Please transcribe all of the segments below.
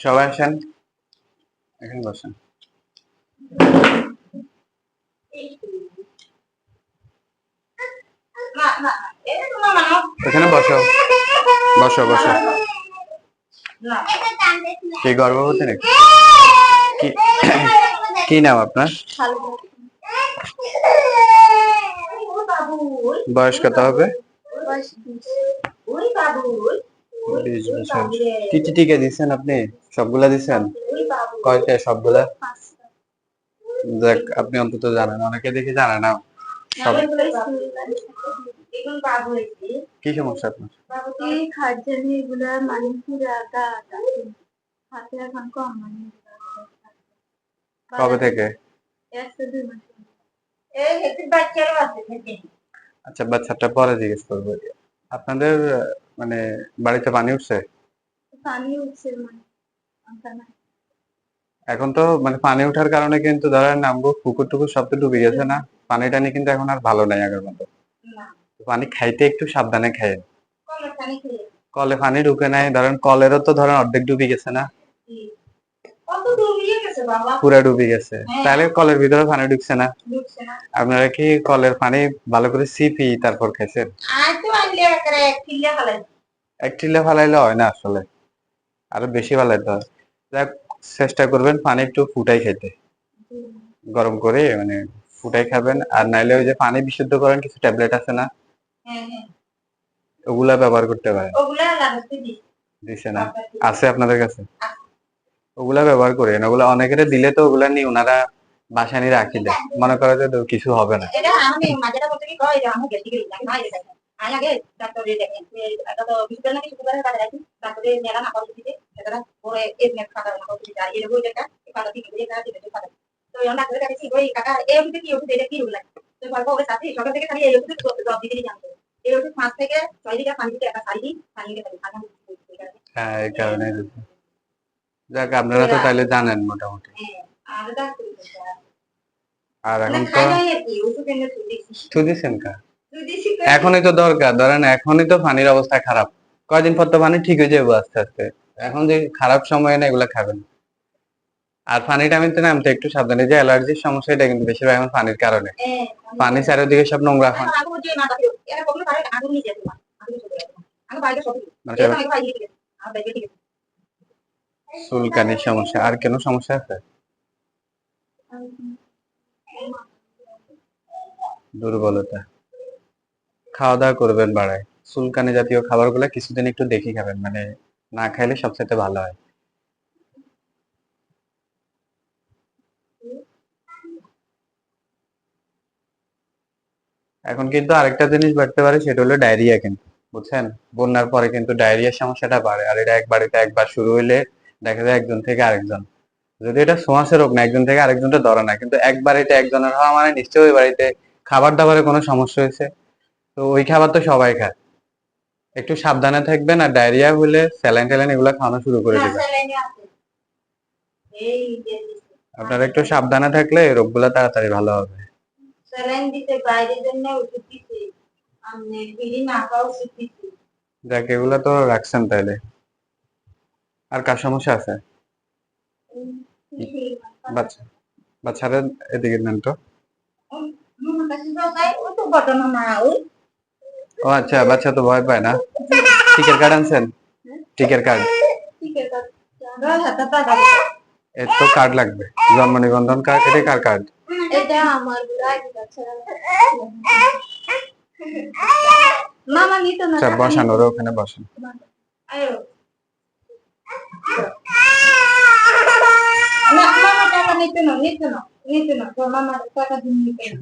সবাই আসেন। এখানে বসেন। এখানে বসো। বসো বসো। কি গর্ভবতী নাকি? কি নাম আপনার? বয়স কত হবে? বছর কি টিকা দিচ্ছেন আপনি? সবগুলা দিচ্ছেন কয়টা সবগুলা? দেখ আপনি অন্তত জানেন অনেকে দেখি জানে না। সব কি সমস্যা আপনার? এই খাদ্যানি এগুলা মানে পুরা গা হাতে। এখন কম মানে কবে থেকে আচ্ছা বাচ্চাটা পরে জিজ্ঞেস করব। আপনাদের মানে বাড়িতে পানি উঠছে? পানি উঠছে মানে এখন তো মানে পানি ওঠার কারণে কিন্তু ধরেন নামবো পুকুর টুকুর সব তো ডুবে গেছে না পানি টানি কিন্তু এখন আর ভালো নাই আগের মতো। পানি খাইতে একটু সাবধানে খাইয়েন কলে পানি ঢুকে নাই ধরেন কলেরও তো ধরেন অর্ধেক ডুবে গেছে না। পুরা ডুবে গেছে। হ্যাঁ। তাহলে কলের ভিতরে পানি ঢুকছে না। ঢুকছে না। আপনারা কি কলের পানি ভালো করে সিপি তারপর খাইছেন? এক টিলে ফালাইলে হয় না আসলে। আরও বেশি ফালাইতে হয়। যাক, চেষ্টা করবেন পানি একটু ফুটাই খেতে। গরম করে মানে ফুটাই খাবেন। আর নাইলে ওই যে পানি বিশুদ্ধ করেন কিছু ট্যাবলেট আছে না? হ্যাঁ হ্যাঁ। ওগুলা ব্যবহার করতে পারেন। দিছে। না? আছে আপনাদের কাছে? ওগুলা ব্যবহার করেন। ওগুলা অনেকের দিলে তো ওগুলা নিয়ে ওনারা বাসায় নিয়ে রাখি দেয়। মনে করে যে কিছু হবে না। দিকে তো ডাক্তারের কাছে ওই কাকা এই ওষুধে কি ওষুধ এটা কি ওষুধ লাগে? তো বলব ওই সাথে সকাল থেকে খালি এই ওষুধ জব দিতে জানতো এই ওষুধ পাঁচ থেকে ছয় দিতে একটা হ্যাঁ এই কারণে যাক আপনারা তো তাইলে জানেন মোটামুটি। আর ডাক্তার আর এখন তো আর কি দিছেন এখনই তো দরকার। ধরেন এখনই তো পানির অবস্থা খারাপ। কয়দিন পর তো পানি ঠিক হয়ে যাবে আস্তে আস্তে। এখন যে খারাপ সময় না এগুলা খাবেন। আর পানিটা আমি তো নামতে একটু সাবধানে যে অ্যালার্জির সমস্যা এটা কিন্তু বেশিরভাগ এখন পানির কারণে। পানি চারিদিকে সব নোংরা পানি আগে যে না তাকে এরা কখনো পারে আগে নিয়ে যেতে পারে আগে চলে যেতে পারে আগে বাইরে সব এরা আগে বাইরে গেছে। আর বাইরে গেছে। চুলকানির সমস্যা। আর কেন সমস্যা আছে? দুর্বলতা। খাওয়া দাওয়া করবেন বাড়ায়। সুলকানি জাতীয় খাবার খাবারগুলো কিছুদিন একটু দেখি খাবেন মানে না খাইলে সবচেয়ে ভালো হয়। এখন কিন্তু আরেকটা জিনিস বাড়তে পারে, সেটা হলো ডায়রিয়া কিন্তু, বুঝছেন? বন্যার পরে কিন্তু ডায়রিয়ার সমস্যাটা বাড়ে, আর এটা এক বাড়িতে একবার শুরু হইলে দেখা যায় একজন থেকে আরেকজন। যদি এটা ছোঁয়াচে রোগ না, একজন থেকে আরেকজনটা ধরে না, কিন্তু এক বাড়িতে একজনের হওয়া মানে নিশ্চয়ই ওই বাড়িতে খাবার দাবারে কোনো সমস্যা হয়েছে। তো ওই খাবার তো সবাই খায়। একটু সাবধানে থাকবেন আর ডায়রিয়া হলে স্যালাইন ট্যালাইন এগুলো খাওয়ানো শুরু করে না দিবেন। আপনারা একটু সাবধানে থাকলে এই রোগগুলো তাড়াতাড়ি ভালো হবে। যাক এগুলো তো রাখছেন তাইলে। আর কার সমস্যা আছে? বাচ্চা বাচ্চারা এদিকে নেন তো। ঘটনা না ওই ও আচ্ছা বাচ্চা তো ভয় পায় না। টিকের কার্ড আনছেন? টিকের কার্ড? এর তো কার্ড লাগবে। জন্ম নিবন্ধন কার্ড এটা কার কার্ড? এটা আমার মামা নিত না আচ্ছা বসান ওরা ওখানে বসেন।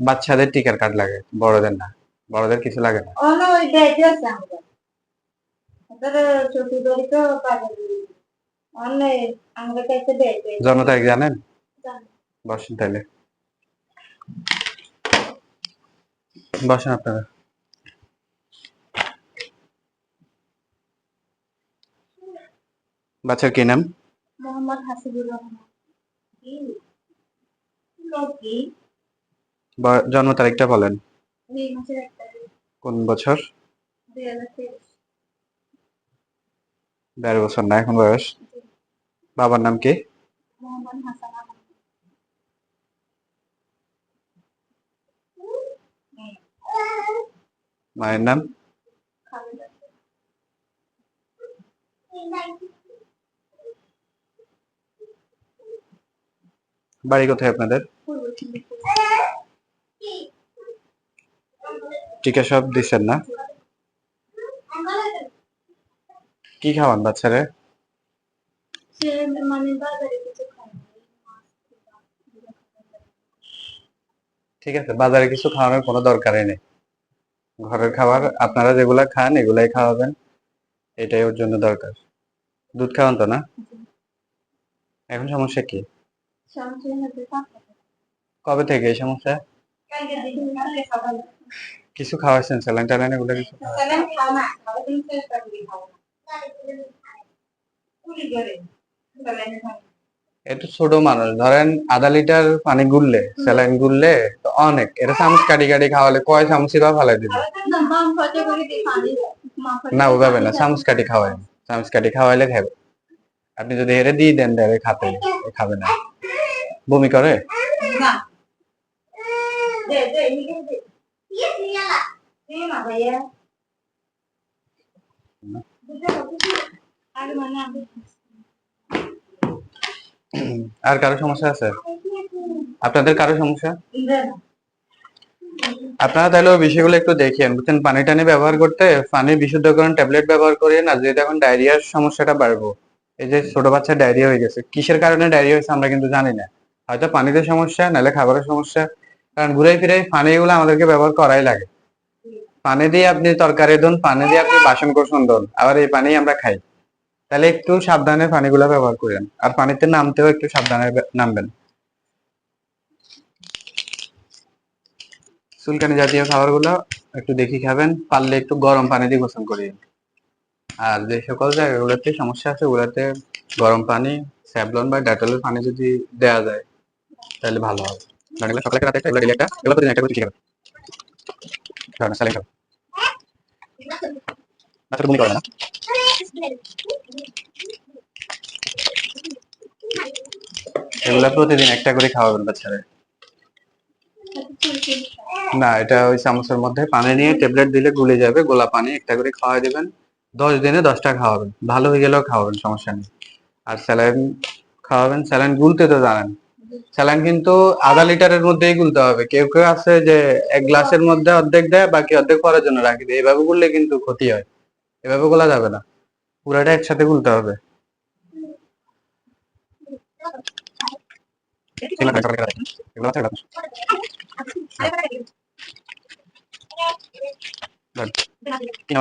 বাচ্চাদের টিকার কার্ড লাগে বড়দের না। বড়দের কিছু লাগে না। অন্য ওই ব্যাগে আছে আমাদের তাদের ছোট তো পাবে অন্য আমাদের কাছে ব্যাগে জন্ম তারিখ জানেন? জানি। বসেন তাহলে বসেন আপনারা। বাচ্চার কি নাম? মোহাম্মদ হাসিবুর রহমান। জন্ম তারিখটা বলেন। কোন বছর? দেড় বছর না এখন বয়স? বাবার নাম কি? মায়ের নাম? বাড়ি কোথায় আপনাদের? টিকা সব দিচ্ছেন না? কি খাওয়ান বাচ্চারে। ঠিক আছে, বাজারে কিছু খাওয়ানোর কোনো দরকারই নেই। ঘরের খাবার আপনারা যেগুলা খান, এগুলাই খাওয়াবেন। এটাই ওর জন্য দরকার। দুধ খাওয়ান তো না? এখন সমস্যা কি? কবে থেকে এই সমস্যা? কিছু খাওয়াইছেন স্যালাইন ট্যালাইন এগুলো কিছু খাওয়া- একটু ছোট মানুষ ধরেন আধা লিটার পানি গুললে স্যালাইন গুললে তো অনেক। এটা চামচ কাটি কাটি খাওয়ালে কয় চামচই বা ফালাই দিবে? না ওভাবে না চামচ কাটি খাওয়াই চামচ কাটি খাওয়াইলে খাবে আপনি যদি হেরে দিয়ে দেন ডাইরেক্ট খাতে খাবে না। বমি করে? আর কারও সমস্যা আছে? আপনাদের কারও সমস্যা? আপনারা তাহলে ওই বিষয়গুলো একটু দেখেন। বুঝছেন, পানি টানি ব্যবহার করতে, পানি বিশুদ্ধকরণ ট্যাবলেট ব্যবহার করিয়ে না যেহেতু এখন ডায়রিয়ার সমস্যাটা বাড়বো। এই যে ছোট বাচ্চা ডায়রিয়া হয়ে গেছে, কিসের কারণে ডায়রিয়া হয়েছে আমরা কিন্তু জানি না। হয়তো পানিতে সমস্যা, নাহলে খাবারের সমস্যা কারণ ঘুরে ফিরে পানি এগুলো আমাদেরকে ব্যবহার করাই লাগে। পানি দিয়ে আপনি তরকারি দেন পানি দিয়ে আপনি বাসন কোসন দেন আবার এই পানি আমরা খাই। তাহলে একটু সাবধানে পানিগুলো ব্যবহার করেন। আর পানিতে নামতেও একটু সাবধানে নামবেন। চুলকানি জাতীয় খাবারগুলো একটু দেখি খাবেন, পারলে একটু গরম পানি দিয়ে গোসল করিয়ে আর যে সকল জায়গাগুলোতে সমস্যা আছে, ওগুলোতে গরম পানি, স্যাভলন বা ডেটলের পানি যদি দেওয়া যায়, তাহলে ভালো হবে। এগুলো সকালে রাতে একটা এগুলো daily একটা এগুলো প্রতিদিন একটা করে বেশি খাবেন খাবেন না স্যালাইন খাবেন বাচ্চাটা বমি না। এগুলো প্রতিদিন একটা করে খাওয়াবেন বাচ্চারা না, এটা ওই চামচের মধ্যে পানি নিয়ে ট্যাবলেট দিলে গুলে যাবে, গোলা পানি একটা করে খাওয়াই দিবেন। দশ দিনে দশটা খাওয়াবেন। ভালো হয়ে গেলেও খাওয়াবেন, সমস্যা নেই। আর স্যালাইন খাওয়াবেন, স্যালাইন গুলতে তো জানেন। স্যালাইন কিন্তু আধা লিটারের মধ্যেই গুলতে হবে। কেউ কেউ আছে যে এক গ্লাসের মধ্যে অর্ধেক দেয় বাকি অর্ধেক পরের জন্য রাখি দেয়। এভাবে গুললে কিন্তু ক্ষতি হয়। এভাবে গোলা যাবে না। পুরাটা একসাথে গুলতে হবে। কি